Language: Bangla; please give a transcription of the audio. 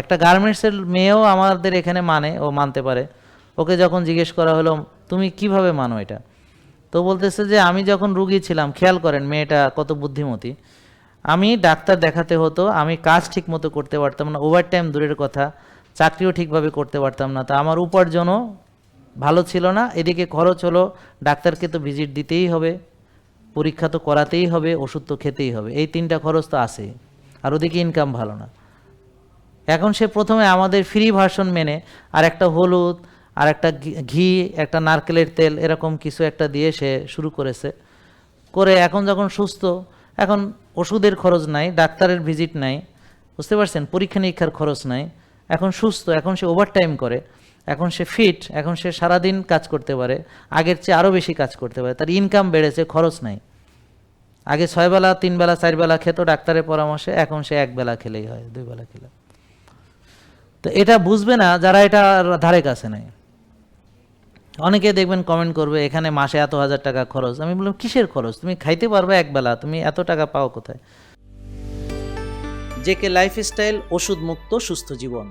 একটা গার্মেন্টসের মেয়েও আমাদের এখানে মানে ও মানতে পারে। ওকে যখন জিজ্ঞেস করা হলো, তুমি কীভাবে মানো এটা? তো বলতেছে যে, আমি যখন রুগী ছিলাম, খেয়াল করেন মেয়েটা কত বুদ্ধিমতী। আমি ডাক্তার দেখাতে হতো, আমি কাজ ঠিক মতো করতে পারতাম না ওভার টাইম দূরের কথা, চাকরিও ঠিকভাবে করতে পারতাম না। তা আমার উপার্জনও ভালো ছিল না, এদিকে খরচ হলো, ডাক্তারকে তো ভিজিট দিতেই হবে, পরীক্ষা তো করাতেই হবে, ওষুধ তো খেতেই হবে। এই তিনটা খরচ তো আছে, আর ওদিকে ইনকাম ভালো না। এখন সে প্রথমে আমাদের ফ্রি ভার্সন মেনে আর একটা হলুদ, আর একটা ঘি- একটা নারকেলের তেল এরকম কিছু একটা দিয়ে সে শুরু করেছে। করে এখন যখন সুস্থ, এখন ওষুধের খরচ নাই, ডাক্তারের ভিজিট নাই, বুঝতে পারছেন? পরীক্ষা নিরীক্ষার খরচ নাই। এখন সুস্থ, এখন সে ওভারটাইম করে, এখন সে ফিট এখন সে সারাদিন কাজ করতে পারে, আগের চেয়ে আরও বেশি কাজ করতে পারে। তার ইনকাম বেড়েছে, খরচ নাই। আগে ছয় বেলা তিন বেলা চার বেলা খেত ডাক্তারের পরামর্শে, এখন সে এক বেলা খেলেই হয় দুই বেলা খেলে। তো এটা বুঝবে না যারা এটা ধারে কাছে নাই অনেকে দেখবেন কমেন্ট করবে, এখানে মাসে এত হাজার টাকা খরচ। আমি বললাম, কিসের খরচ? তুমি খাইতে পারবে একবেলা, তুমি এত টাকা পাও কোথায়? জেকে লাইফস্টাইল ওষুধ মুক্ত সুস্থ জীবন।